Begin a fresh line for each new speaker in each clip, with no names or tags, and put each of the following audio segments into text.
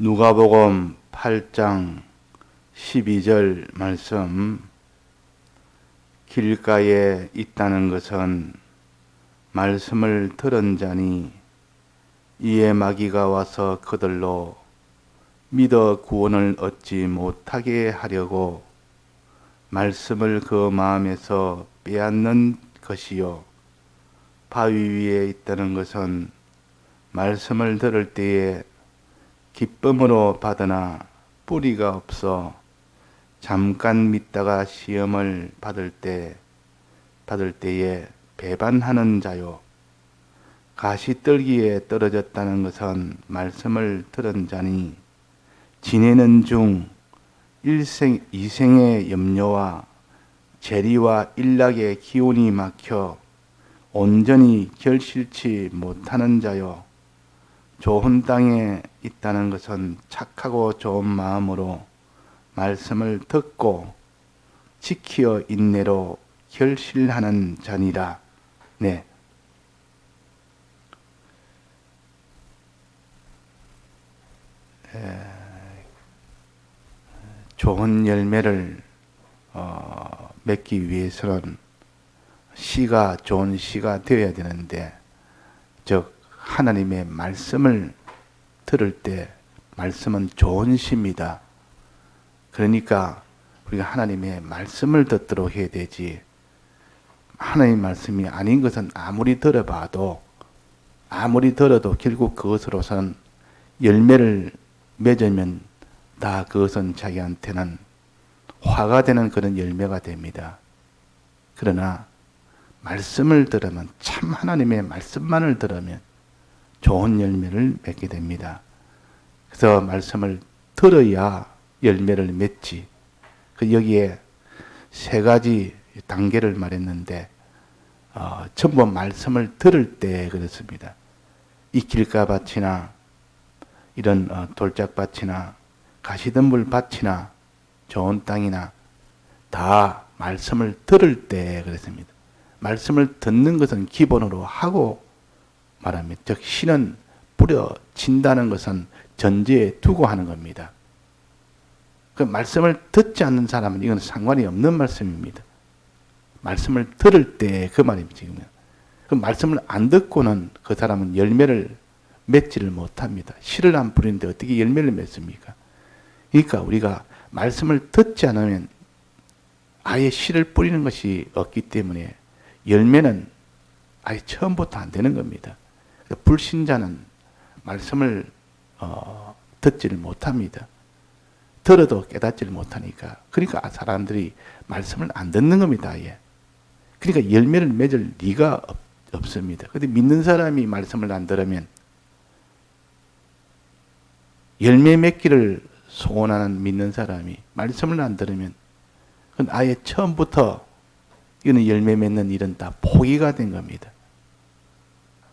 누가복음 8장 12절 말씀. 길가에 있다는 것은 말씀을 들은 자니 이에 마귀가 와서 그들로 믿어 구원을 얻지 못하게 하려고 말씀을 그 마음에서 빼앗는 것이요. 바위 위에 있다는 것은 말씀을 들을 때에 기쁨으로 받으나 뿌리가 없어 잠깐 믿다가 시험을 받을 때 받을 때에 배반하는 자요. 가시떨기에 떨어졌다는 것은 말씀을 들은 자니 지내는 중 일생 이생의 염려와 재리와 일락의 기운이 막혀 온전히 결실치 못하는 자요 좋은 땅에 있다는 것은 착하고 좋은 마음으로 말씀을 듣고 지키어 인내로 결실하는 자니라. 네. 에, 좋은 열매를 어, 맺기 위해서는 씨가 좋은 씨가 되어야 되는데 즉 하나님의 말씀을 들을 때 말씀은 좋은 시입니다. 그러니까 우리가 하나님의 말씀을 듣도록 해야 되지. 하나님 말씀이 아닌 것은 아무리 들어봐도 아무리 들어도 결국 그것으로선 열매를 맺으면 다 그것은 자기한테는 화가 되는 그런 열매가 됩니다. 그러나 말씀을 들으면 참 하나님의 말씀만을 들으면 좋은 열매를 맺게 됩니다. 그래서 말씀을 들어야 열매를 맺지. 그 여기에 세 가지 단계를 말했는데 어, 전부 말씀을 들을 때 그렇습니다. 이 길가밭이나 이런 어, 돌짝밭이나 가시덤불 밭이나 좋은 땅이나 다 말씀을 들을 때 그랬습니다. 말씀을 듣는 것은 기본으로 하고 말합니다. 즉 신은 뿌려진다는 것은 전제에 두고 하는 겁니다. 그 말씀을 듣지 않는 사람은 이건 상관이 없는 말씀입니다. 말씀을 들을 때 그 말입니다. 지금은. 그 말씀을 안 듣고는 그 사람은 열매를 맺지를 못합니다. 씨를 안 뿌리는데 어떻게 열매를 맺습니까? 그러니까 우리가 말씀을 듣지 않으면 아예 씨를 뿌리는 것이 없기 때문에 열매는 아예 처음부터 안 되는 겁니다. 불신자는 말씀을 어, 듣지를 못합니다. 들어도 깨닫지를 못하니까. 그러니까 사람들이 말씀을 안 듣는 겁니다. 아예. 그러니까 열매를 맺을 리가 없, 없습니다. 근데 믿는 사람이 말씀을 안 들으면 열매 맺기를 소원하는 믿는 사람이 말씀을 안 들으면 그건 아예 처음부터 이거는 열매 맺는 일은 다 포기가 된 겁니다.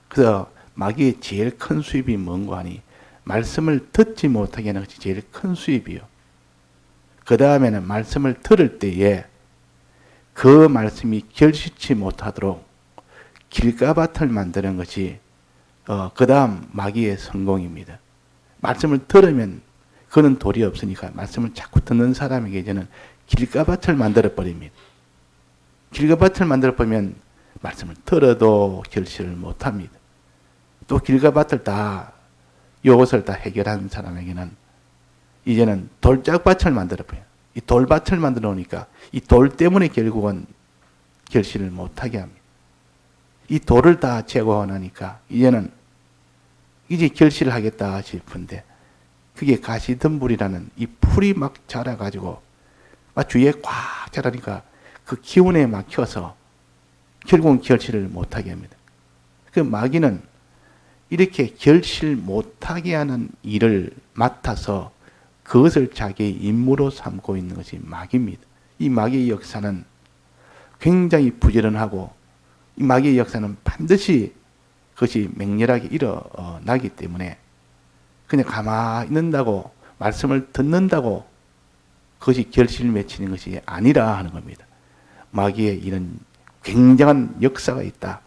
그래서 마귀의 제일 큰 수입이 뭔가 하니 말씀을 듣지 못하게 하는 것이 제일 큰 수입이요. 그 다음에는 말씀을 들을 때에 그 말씀이 결실치 못하도록 길가밭을 만드는 것이 어, 그 다음 마귀의 성공입니다. 말씀을 들으면 그는 돌이 없으니까 말씀을 자꾸 듣는 사람에게 이제는 길가밭을 만들어 버립니다. 길가밭을 만들어 보면 말씀을 들어도 결실을 못합니다. 또 길가밭을 다 이것을 다 해결한 사람에게는 이제는 돌짝밭을 만들어 버려요. 이 돌밭을 만들어 놓으니까 이 돌 때문에 결국은 결실을 못하게 합니다. 이 돌을 다 제거하니까 이제는 이제 결실을 하겠다 싶은데 그게 가시덤불이라는 이 풀이 막 자라가지고 막 주위에 꽉 자라니까 그 기운에 막혀서 결국은 결실을 못하게 합니다. 그 마귀는 이렇게 결실 못하게 하는 일을 맡아서 그것을 자기의 임무로 삼고 있는 것이 마귀입니다. 이 마귀의 역사는 굉장히 부지런하고 이 마귀의 역사는 반드시 그것이 맹렬하게 일어나기 때문에 그냥 가만히 있는다고 말씀을 듣는다고 그것이 결실 맺히는 것이 아니라 하는 겁니다. 마귀의 이런 굉장한 역사가 있다.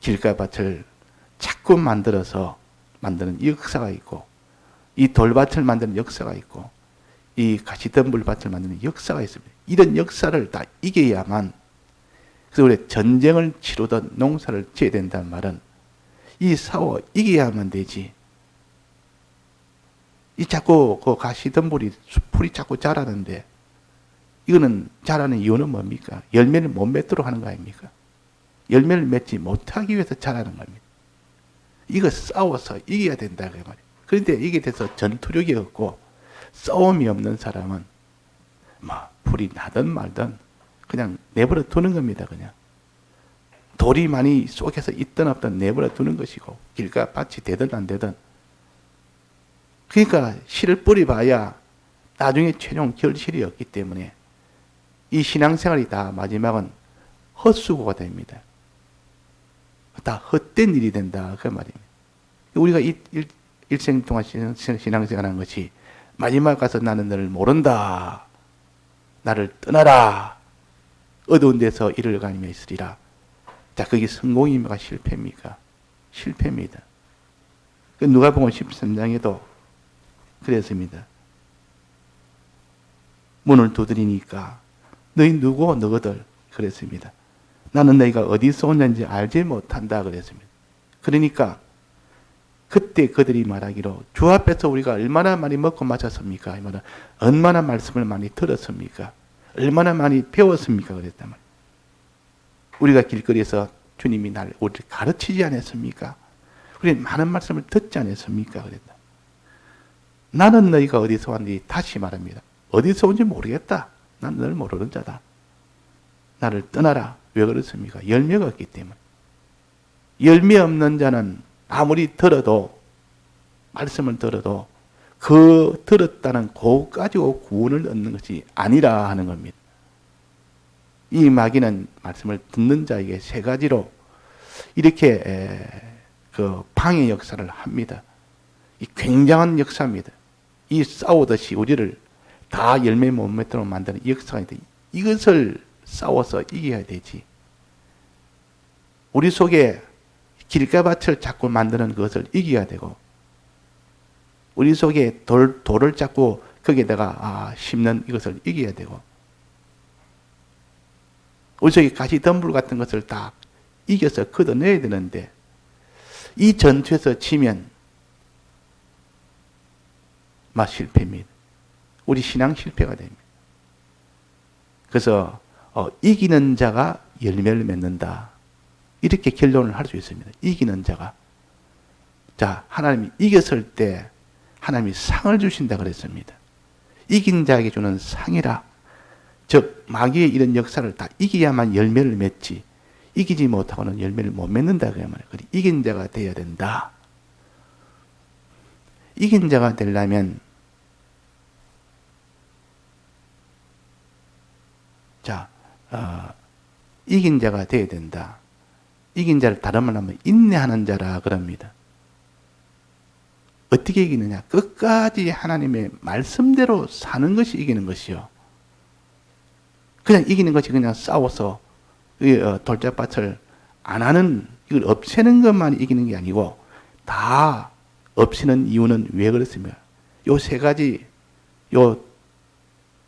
길가밭을 자꾸 만들어서 만드는 역사가 있고 이 돌밭을 만드는 역사가 있고 이 가시덤불밭을 만드는 역사가 있습니다. 이런 역사를 다 이겨야만 그래서 우리 전쟁을 치르던 농사를 지어야 된다는 말은 이 싸워 이겨야만 되지. 이 자꾸 그 가시덤불이 풀이 자꾸 자라는데 이거는 자라는 이유는 뭡니까? 열매를 못 맺도록 하는 거 아닙니까? 열매를 맺지 못하기 위해서 자라는 겁니다. 이거 싸워서 이겨야 된다 그 말이에요. 그런데 이게 돼서 전투력이 없고 싸움이 없는 사람은 뭐 불이 나든 말든 그냥 내버려 두는 겁니다. 그냥 돌이 많이 속에서 있든 없든 내버려 두는 것이고 길가 밭이 되든 안 되든 그러니까 씨를 뿌리봐야 나중에 최종 결실이 없기 때문에 이 신앙생활이 다 마지막은 헛수고가 됩니다. 다 헛된 일이 된다 그 말입니다. 우리가 일, 일, 일생 동안 신- 신- 신앙생활하는 것이 마지막 가서 나는 너를 모른다. 나를 떠나라. 어두운 데서 이를 가리며 있으리라. 자, 그게 성공입니까? 실패입니까? 실패입니다. 그 누가복음 13장에도 그랬습니다. 문을 두드리니까 너희 누구 너희들 그랬습니다. 나는 너희가 어디서 온는지 알지 못한다 그랬습니다. 그러니까 그때 그들이 말하기로 주 앞에서 우리가 얼마나 많이 먹고 마셨습니까? 이 말은 얼마나 말씀을 많이 들었습니까? 얼마나 많이 배웠습니까? 그랬단 말이에요. 우리가 길거리에서 주님이 날 우리를 가르치지 않았습니까? 우리 많은 말씀을 듣지 않았습니까? 그랬다. 나는 너희가 어디서 왔는지 다시 말합니다. 어디서 온지 모르겠다. 난 널 모르는 자다. 나를 떠나라. 왜 그렇습니까? 열매가 없기 때문에. 열매 없는 자는 아무리 들어도 말씀을 들어도 그 들었다는 그 가지고 구원을 얻는 것이 아니라 하는 겁니다. 이 마귀는 말씀을 듣는 자에게 세 가지로 이렇게 에, 그 방해 역사를 합니다. 이 굉장한 역사입니다. 이 싸우듯이 우리를 다 열매 못 맺도록 만드는 이 역사가 있다. 이것을 싸워서 이겨야 되지. 우리 속에 길가밭을 자꾸 만드는 것을 이겨야 되고, 우리 속에 돌, 돌을 자꾸 거기에다가 아, 심는 이것을 이겨야 되고, 우리 속에 가시 덤불 같은 것을 다 이겨서 걷어내야 되는데, 이 전투에서 지면, 막 실패입니다. 우리 신앙 실패가 됩니다. 그래서 어, 이기는 자가 열매를 맺는다. 이렇게 결론을 할 수 있습니다. 이기는 자가. 자, 하나님이 이겼을 때 하나님이 상을 주신다 그랬습니다. 이긴 자에게 주는 상이라. 즉, 마귀의 이런 역사를 다 이겨야만 열매를 맺지. 이기지 못하고는 열매를 못 맺는다. 그 이긴 자가 되어야 된다. 이긴 자가 되려면 자, 어, 이긴 자가 되어야 된다. 이긴 자를 다른 말로 하면 인내하는 자라 그럽니다. 어떻게 이기느냐? 끝까지 하나님의 말씀대로 사는 것이 이기는 것이요. 그냥 이기는 것이 그냥 싸워서 이, 어, 돌짝밭을 안 하는 이걸 없애는 것만 이기는 게 아니고 다 없애는 이유는 왜 그렇습니까? 요 세 가지 요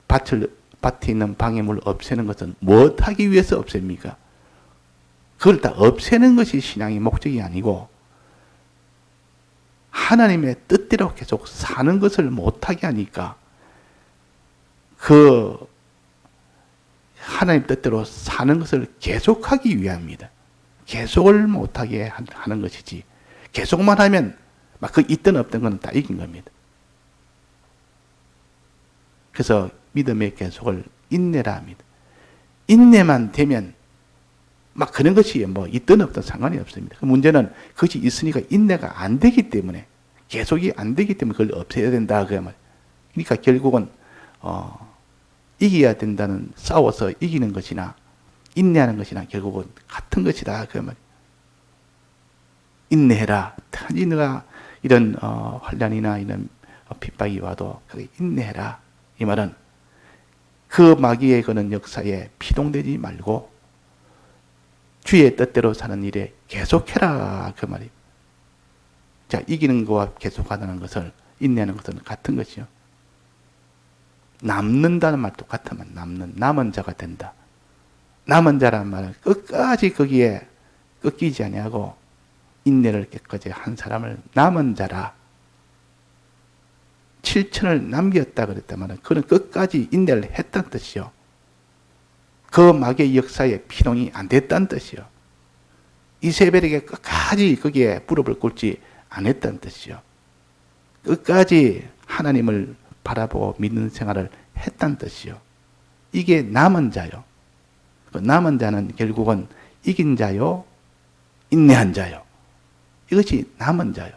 밭을 밭에 있는 방해물을 없애는 것은 무엇하기 위해서 없앱니까? 그걸 다 없애는 것이 신앙의 목적이 아니고 하나님의 뜻대로 계속 사는 것을 못하게 하니까 그 하나님 뜻대로 사는 것을 계속하기 위함입니다. 계속을 못하게 하는 것이지 계속만 하면 막 그 있든 없든 건다 이긴 겁니다. 그래서 믿음의 계속을 인내라 합니다. 인내만 되면 막 그런 것이 뭐 있든 없든 상관이 없습니다. 그 문제는 그것이 있으니까 인내가 안 되기 때문에 계속이 안 되기 때문에 그걸 없애야 된다 그 말. 그러니까 결국은 어, 이겨야 된다는 싸워서 이기는 것이나 인내하는 것이나 결국은 같은 것이다 그 말. 인내해라. 단지 너가 이런 어, 환란이나 이런 핍박이 와도 인내해라. 이 말은 그 마귀의 그는 역사에 피동되지 말고 주의 뜻대로 사는 일에 계속해라 그 말이. 자 이기는 거와 계속하다는 것을 인내하는 것은 같은 것이요. 남는다는 말 똑같으면 남는 남은 자가 된다. 남은 자란 말은 끝까지 거기에 꺾이지 아니하고 인내를 깨끗이 한 사람을 남은 자라. 7천을 남겼다 그랬다면 그는 끝까지 인내를 했다는 뜻이요. 그 마귀의 역사에 피동이 안 됐다는 뜻이요. 이세벨에게 끝까지 거기에 무릎을 꿇지 않았다는 뜻이요. 끝까지 하나님을 바라보고 믿는 생활을 했다는 뜻이요. 이게 남은 자요. 그 남은 자는 결국은 이긴 자요, 인내한 자요. 이것이 남은 자요.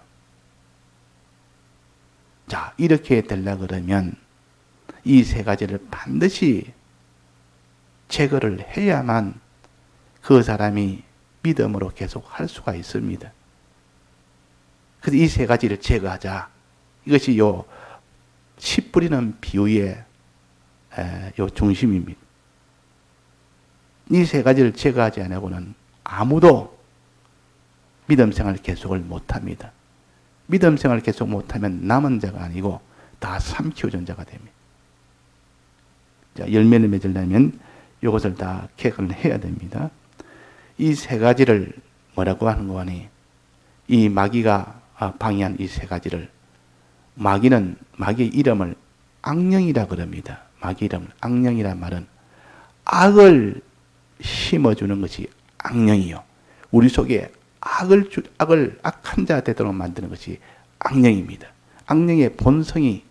자, 이렇게 되려 그러면 이 세 가지를 반드시 제거를 해야만 그 사람이 믿음으로 계속 할 수가 있습니다. 그래서 이 세 가지를 제거하자. 이것이 요, 씨 뿌리는 비유의 에, 요 중심입니다. 이 세 가지를 제거하지 않고는 아무도 믿음 생활 계속을 못 합니다. 믿음 생활 계속 못하면 남은 자가 아니고 다 삼키워준 자가 됩니다. 자, 열매를 맺으려면 이것을 다 계획을 해야 됩니다. 이 세 가지를 뭐라고 하는 거니? 이 마귀가 아, 방해한 이 세 가지를 마귀는 마귀의 이름을 악령이라 그럽니다. 마귀 이름을 악령이란 말은 악을 심어주는 것이 악령이요. 우리 속에 악을 주, 악을 악한 자 되도록 만드는 것이 악령입니다. 악령의 본성이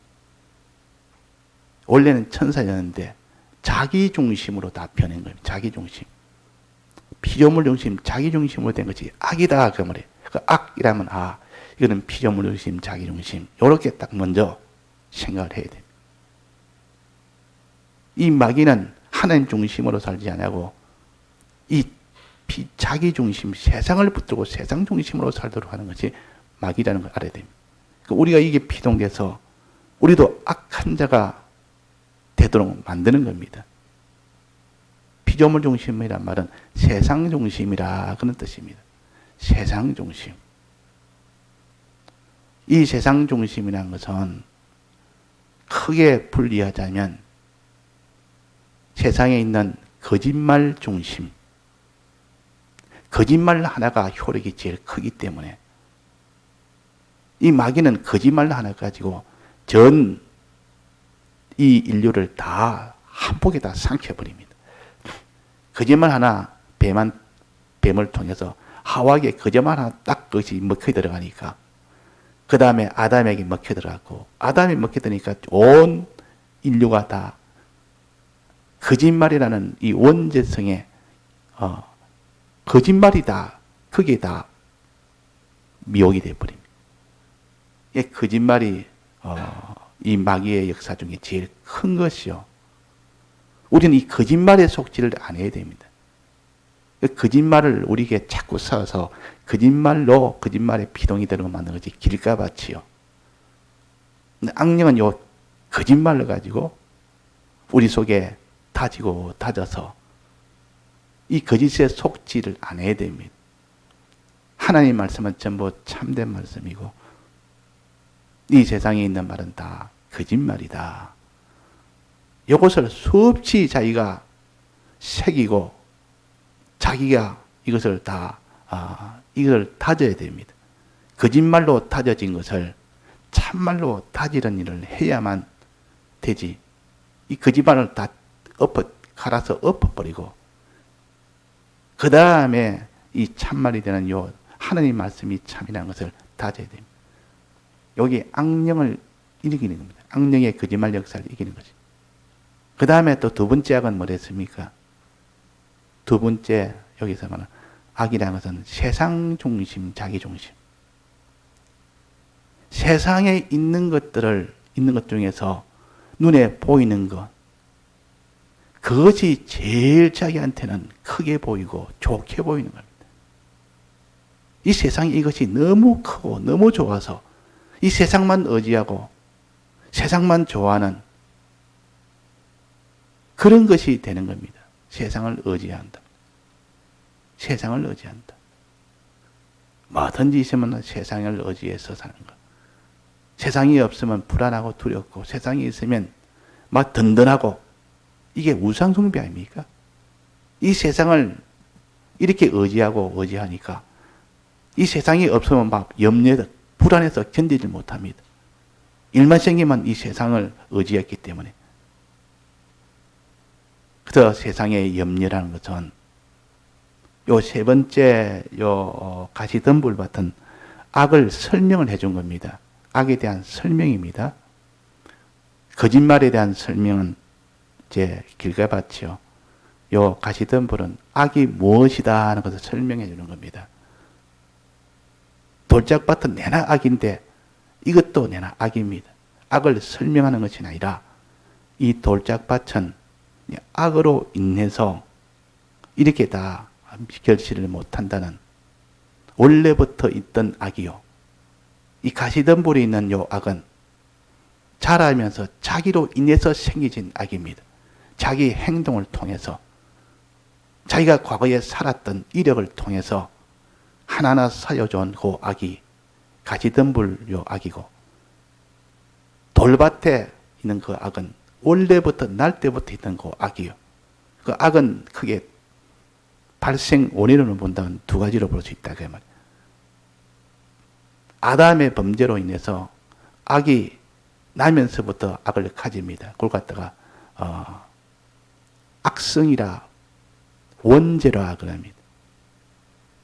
원래는 천사였는데 자기 중심으로 다 변한 겁니다. 자기 중심. 피조물 중심, 자기 중심으로 된 것이 악이다 그 말이에요. 그 악이라면 아 이거는 피조물 중심, 자기 중심. 이렇게 딱 먼저 생각을 해야 됩니다. 이 마귀는 하나님 중심으로 살지 않고 이 비, 자기 중심, 세상을 붙들고 세상 중심으로 살도록 하는 것이 마귀라는 걸 알아야 됩니다. 그러니까 우리가 이게 피동돼서 우리도 악한 자가 되도록 만드는 겁니다. 피조물 중심이란 말은 세상 중심이라 그런 뜻입니다. 세상 중심. 이 세상 중심이라는 것은 크게 분리하자면 세상에 있는 거짓말 중심, 거짓말 하나가 효력이 제일 크기 때문에 이 마귀는 거짓말 하나 가지고 전 이 인류를 다 한 폭에 다 삼켜버립니다. 거짓말 하나 뱀한 뱀을 통해서 하와에게 거짓말 하나 딱 그것이 먹혀 들어가니까 그 다음에 아담에게 먹혀 들어갔고 아담이 먹혀 들으니까 온 인류가 다 거짓말이라는 이 원죄성에 어, 거짓말이다. 그게 다 미혹이 되어버립니다. 이 거짓말이 어, 이 마귀의 역사 중에 제일 큰 것이요. 우리는 이 거짓말의 속지를 안 해야 됩니다. 거짓말을 우리에게 자꾸 써서 거짓말로 거짓말의 피동이 되는 거 만드는 길가밭이요. 악령은 요 거짓말을 가지고 우리 속에 다지고 다져서 이 거짓의 속지를 안 해야 됩니다. 하나님 말씀은 전부 참된 말씀이고 이 세상에 있는 말은 다 거짓말이다. 이것을 수없이 자기가 새기고 자기가 이것을 다 아, 이걸 다져야 됩니다. 거짓말로 다져진 것을 참말로 다지는 일을 해야만 되지. 이 거짓말을 다 엎어 갈아서 엎어버리고 그 다음에 이 참말이 되는 요 하나님 말씀이 참이라는 것을 다져야 됩니다. 여기 악령을 이기는 겁니다. 악령의 거짓말 역사를 이기는 거지. 그 다음에 또 두 번째 악은 뭐랬습니까? 두 번째 여기서 말하는 악이라는 것은 세상 중심, 자기 중심. 세상에 있는 것들을 있는 것 중에서 눈에 보이는 것, 그것이 제일 자기한테는 크게 보이고 좋게 보이는 겁니다. 이 세상에 이것이 너무 크고 너무 좋아서 이 세상만 의지하고 세상만 좋아하는 그런 것이 되는 겁니다. 세상을 의지한다. 세상을 의지한다. 뭐든지 있으면 세상을 의지해서 사는 것. 세상이 없으면 불안하고 두렵고 세상이 있으면 막 든든하고 이게 우상숭배 아닙니까? 이 세상을 이렇게 의지하고 의지하니까 이 세상이 없으면 막 염려해서 불안해서 견디지 못합니다. 일만 생기면 이 세상을 의지했기 때문에. 그래서 세상의 염려라는 것은 요 세 번째 요 어, 가시덤불 같은 악을 설명을 해준 겁니다. 악에 대한 설명입니다. 거짓말에 대한 설명은 이 제 길게 봤죠. 요 가시덤불은 악이 무엇이다 하는 것을 설명해 주는 겁니다. 돌짝밭은 내나 악인데 이것도 내나 악입니다. 악을 설명하는 것이 아니라 이 돌짝밭은 악으로 인해서 이렇게 다 결실을 못한다는 원래부터 있던 악이요. 이 가시덤불에 있는 요 악은 자라면서 자기로 인해서 생기진 악입니다. 자기 행동을 통해서 자기가 과거에 살았던 이력을 통해서 하나하나 사여준 그 악이 가시덤불 요 악이고 돌밭에 있는 그 악은 원래부터 날 때부터 있던 그 악이요. 그 악은 크게 발생 원인으로 본다면 두 가지로 볼 수 있다 그 말. 아담의 범죄로 인해서 악이 나면서부터 악을 가집니다. 그걸 갖다가 어, 악성이라 원죄라 그럽니다.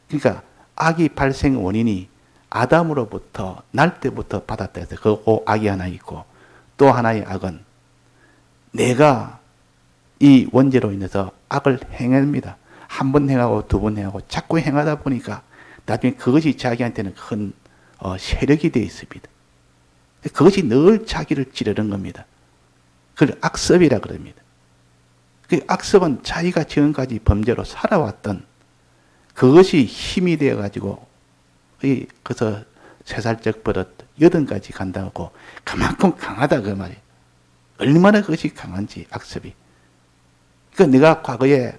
그러니까 악이 발생 원인이 아담으로부터 날 때부터 받았다 해서 그 악이 하나 있고 또 하나의 악은 내가 이 원죄로 인해서 악을 행합니다. 한 번 행하고 두 번 행하고 자꾸 행하다 보니까 나중에 그것이 자기한테는 큰 어, 세력이 되어 있습니다. 그것이 늘 자기를 찌르는 겁니다. 그걸 악습이라 그럽니다. 그 악습은 자기가 지금까지 범죄로 살아왔던 그것이 힘이 되어 가지고 그래서 세 살적 버릇 여든까지 간다고 그만큼 강하다 그 말이에요. 얼마나 그것이 강한지 악습이. 그러니까 내가 과거에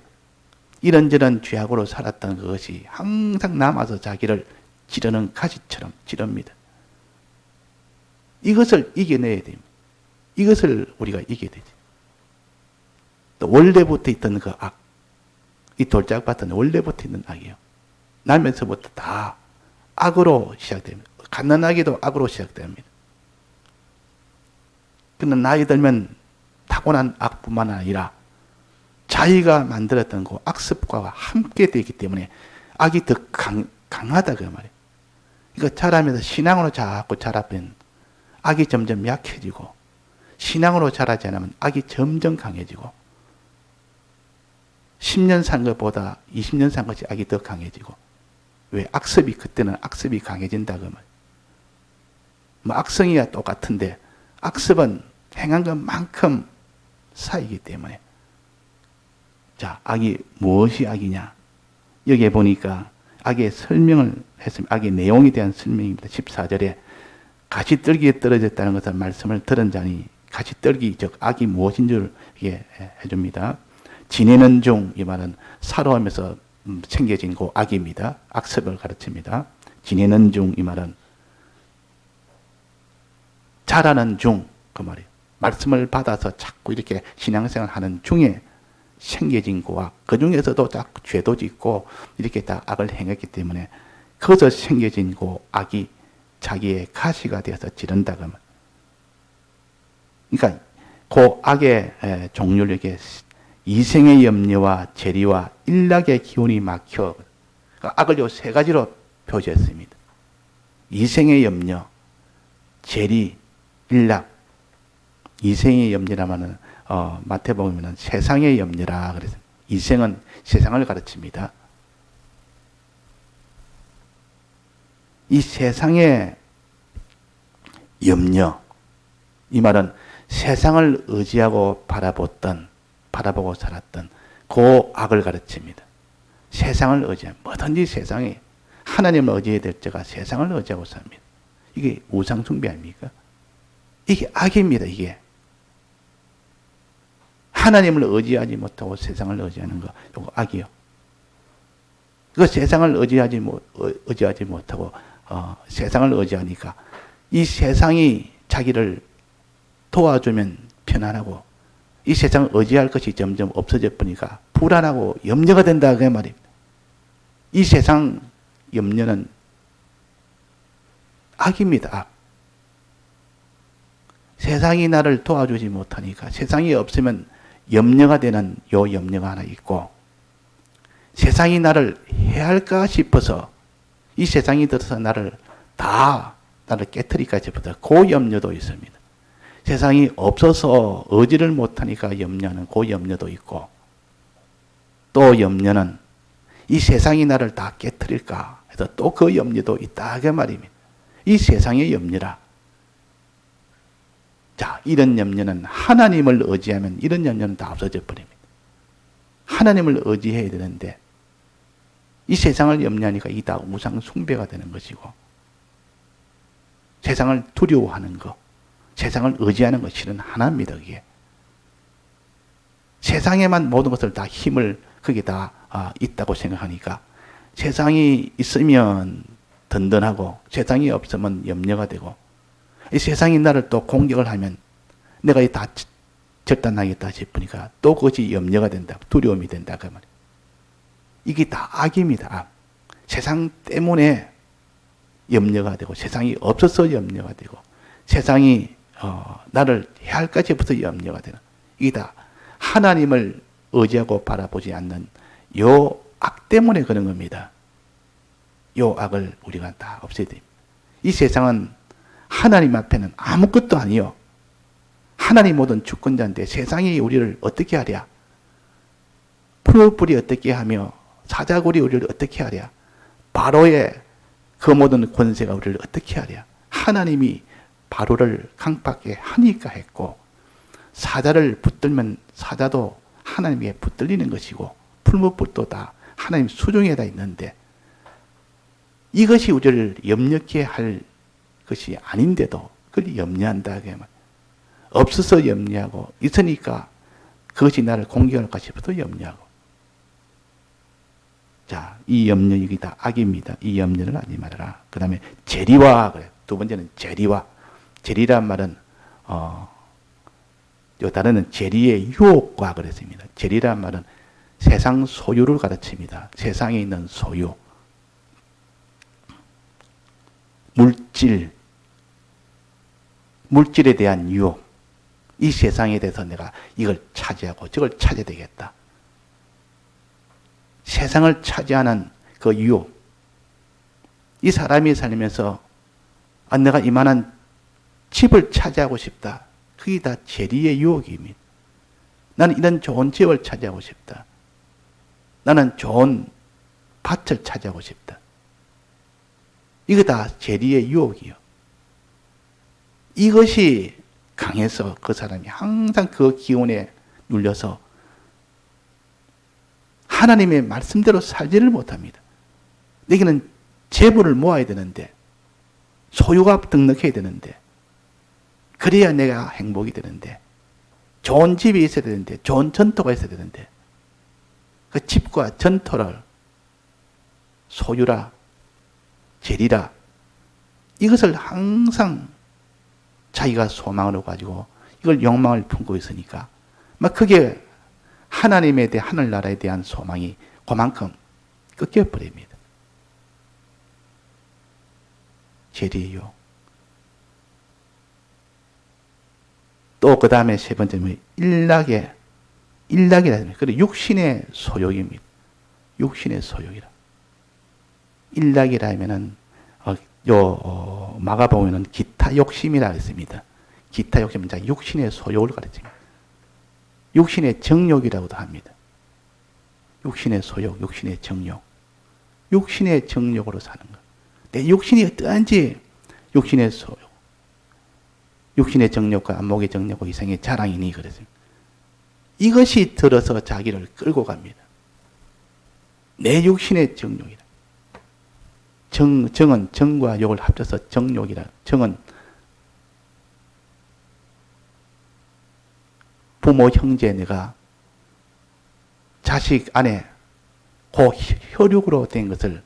이런저런 죄악으로 살았던 그것이 항상 남아서 자기를 찌르는 가시처럼 찌릅니다. 이것을 이겨내야 됩니다. 이것을 우리가 이겨야 되지. 또 원래부터 있던 그 악, 이 돌짝밭은 원래부터 있는 악이에요. 날면서부터 다 악으로 시작됩니다. 갓난아기도 악으로 시작됩니다. 근데 나이 들면 타고난 악뿐만 아니라 자기가 만들었던 그 악습과 함께 되기 때문에 악이 더 강, 강하다 그 말이에요. 그러니까 자라면서 신앙으로 자꾸 자라면 악이 점점 약해지고 신앙으로 자라지 않으면 악이 점점 강해지고 10년 산 것보다 20년 산 것이 악이 더 강해지고 왜 악습이 그때는 악습이 강해진다 그 말. 뭐 악성이야 똑같은데 악습은 행한 것만큼 쌓이기 때문에 자 악이 무엇이 악이냐 여기에 보니까 악의 설명을 했습니다. 악의 내용에 대한 설명입니다. 14절에 가시떨기에 떨어졌다는 것을 말씀을 들은 자니 가시떨기 즉 악이 무엇인 줄 이게 해줍니다. 지내는 중 이 말은 살아오면서 음, 챙겨진 그 악입니다. 악습을 가르칩니다. 지내는 중 이 말은 자라는 중 그 말이에요. 말씀을 받아서 자꾸 이렇게 신앙생활 하는 중에 생겨진 고악, 그 중에서도 자꾸 죄도 짓고 이렇게 다 악을 행했기 때문에 거기서 생겨진 고 악이 자기의 가시가 되어서 지른다 그러면. 그러니까 그 악의 종류를 이렇게 이생의 염려와 재리와 일락의 기운이 막혀 그러니까 악을 요 세 가지로 표시했습니다. 이생의 염려, 재리, 일락. 이생의 염려라면은 어, 마태복음에는 세상의 염려라 그래서 이생은 세상을 가르칩니다. 이 세상의 염려 이 말은 세상을 의지하고 바라봤던 바라보고 살았던 그 악을 가르칩니다. 세상을 의지해 뭐든지 세상에 하나님을 의지해야 될 자가 세상을 의지하고 삽니다. 이게 우상 숭배 아닙니까? 이게 악입니다. 이게 하나님을 의지하지 못하고 세상을 의지하는 거, 이거 악이요. 그 세상을 의지하지 못, 의지하지 못하고, 어, 세상을 의지하니까 이 세상이 자기를 도와주면 편안하고 이 세상을 의지할 것이 점점 없어져 버리니까 불안하고 염려가 된다 그 말입니다. 이 세상 염려는 악입니다. 악. 세상이 나를 도와주지 못하니까 세상이 없으면 염려가 되는 요 염려가 하나 있고 세상이 나를 해할까 싶어서 이 세상이 들어서 나를 다 나를 깨뜨릴까 싶어서 그 염려도 있습니다. 세상이 없어서 의지를 못하니까 염려는 그 염려도 있고 또 염려는 이 세상이 나를 다 깨뜨릴까 해서 또 그 염려도 있다 그 말입니다. 이 세상의 염려라. 자, 이런 염려는 하나님을 의지하면 이런 염려는 다 없어져 버립니다. 하나님을 의지해야 되는데 이 세상을 염려하니까 이 다 우상 숭배가 되는 것이고 세상을 두려워하는 것, 세상을 의지하는 것 실은 하나입니다. 그게 세상에만 모든 것을 다 힘을 그게 다 아, 있다고 생각하니까 세상이 있으면 든든하고 세상이 없으면 염려가 되고 이 세상이 나를 또 공격을 하면 내가 다 절단하겠다 싶으니까 또 그것이 염려가 된다. 두려움이 된다. 그 말. 이게 다 악입니다. 악. 세상 때문에 염려가 되고 세상이 없어서 염려가 되고 세상이 어, 나를 해할까 싶어서 염려가 되는 이게 다 하나님을 의지하고 바라보지 않는 요 악 때문에 그런 겁니다. 요 악을 우리가 다 없애야 됩니다. 이 세상은 하나님 앞에는 아무것도 아니요. 하나님 모든 주권자인데 세상이 우리를 어떻게 하랴? 풀뿔이 어떻게 하며 사자굴이 우리를 어떻게 하랴? 바로의 그 모든 권세가 우리를 어떻게 하랴? 하나님이 바로를 강팍에 하니까 했고 사자를 붙들면 사자도 하나님께 붙들리는 것이고 풀무불도 다 하나님 수중에 다 있는데 이것이 우리를 염려케 할 것이 아닌데도 그걸 염려한다. 없어서 염려하고 있으니까 그것이 나를 공격할까 싶어서 염려하고. 자, 이 염려 이게 다 악입니다. 이 염려를 하지 말아라. 그 다음에 재리와 그래. 두 번째는 재리와. 재리란 말은 어, 요 단어는 재리의 유혹과 그랬습니다. 재리란 말은 세상 소유를 가르칩니다. 세상에 있는 소유. 물질, 물질에 대한 유혹. 이 세상에 대해서 내가 이걸 차지하고 저걸 차지해야 되겠다. 세상을 차지하는 그 유혹. 이 사람이 살면서 아, 내가 이만한 집을 차지하고 싶다. 그게 다 재리의 유혹입니다. 나는 이런 좋은 집을 차지하고 싶다. 나는 좋은 밭을 차지하고 싶다. 이거 다 재리의 유혹이요. 이것이 강해서 그 사람이 항상 그 기운에 눌려서 하나님의 말씀대로 살지를 못합니다. 내게는 재물을 모아야 되는데 소유가 등록해야 되는데 그래야 내가 행복이 되는데 좋은 집이 있어야 되는데 좋은 전토가 있어야 되는데 그 집과 전토를 소유라 재리라 이것을 항상 자기가 소망으로 가지고 이걸 욕망을 품고 있으니까 막 그게 하나님에 대한 하늘나라에 대한 소망이 그만큼 꺾여 버립니다. 재리요. 또 그 다음에 세 번째는 일락의 일락이라 그리고 육신의 소욕입니다. 육신의 소욕이라. 일락이라 하면은 어, 요 어, 마가복음에는 기타 욕심이라 했습니다. 기타 욕심은 자 육신의 소욕을 가르칩니다. 육신의 정욕이라고도 합니다. 육신의 소욕, 육신의 정욕. 육신의 정욕으로 사는 것. 내 육신이 어떠한지 육신의 소욕. 육신의 정욕과 안목의 정욕과 이상의 자랑이니 그랬습니다. 이것이 들어서 자기를 끌고 갑니다. 내 육신의 정욕이라. 정, 정은 정과 욕을 합쳐서 정욕이라. 정은 부모, 형제, 내가 자식 안에 그 혈육으로 된 것을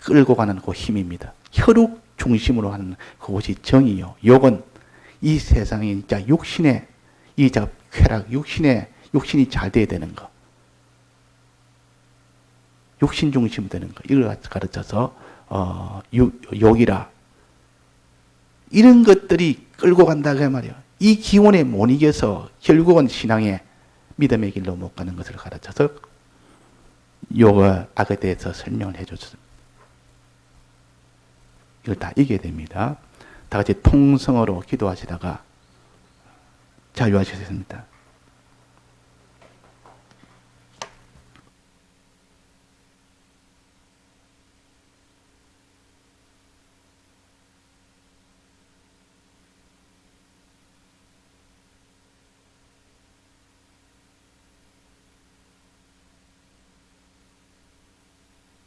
끌고 가는 그 힘입니다. 혈육 중심으로 하는 그것이 정이요. 욕은 이 세상에 진짜 육신의 이자 쾌락, 육신의 육신이 잘 돼야 되는 거. 육신 중심 되는 거. 이걸 가르쳐서 어, 욕, 욕이라 이런 것들이 끌고 간다 그 말이에요. 이 기원에 못 이겨서 결국은 신앙의 믿음의 길로 못 가는 것을 가르쳐서 욕과 악에 대해서 설명을 해줬습니다. 이걸 다 이겨야 됩니다. 다 같이 통성어로 기도하시다가 자유하시겠습니다.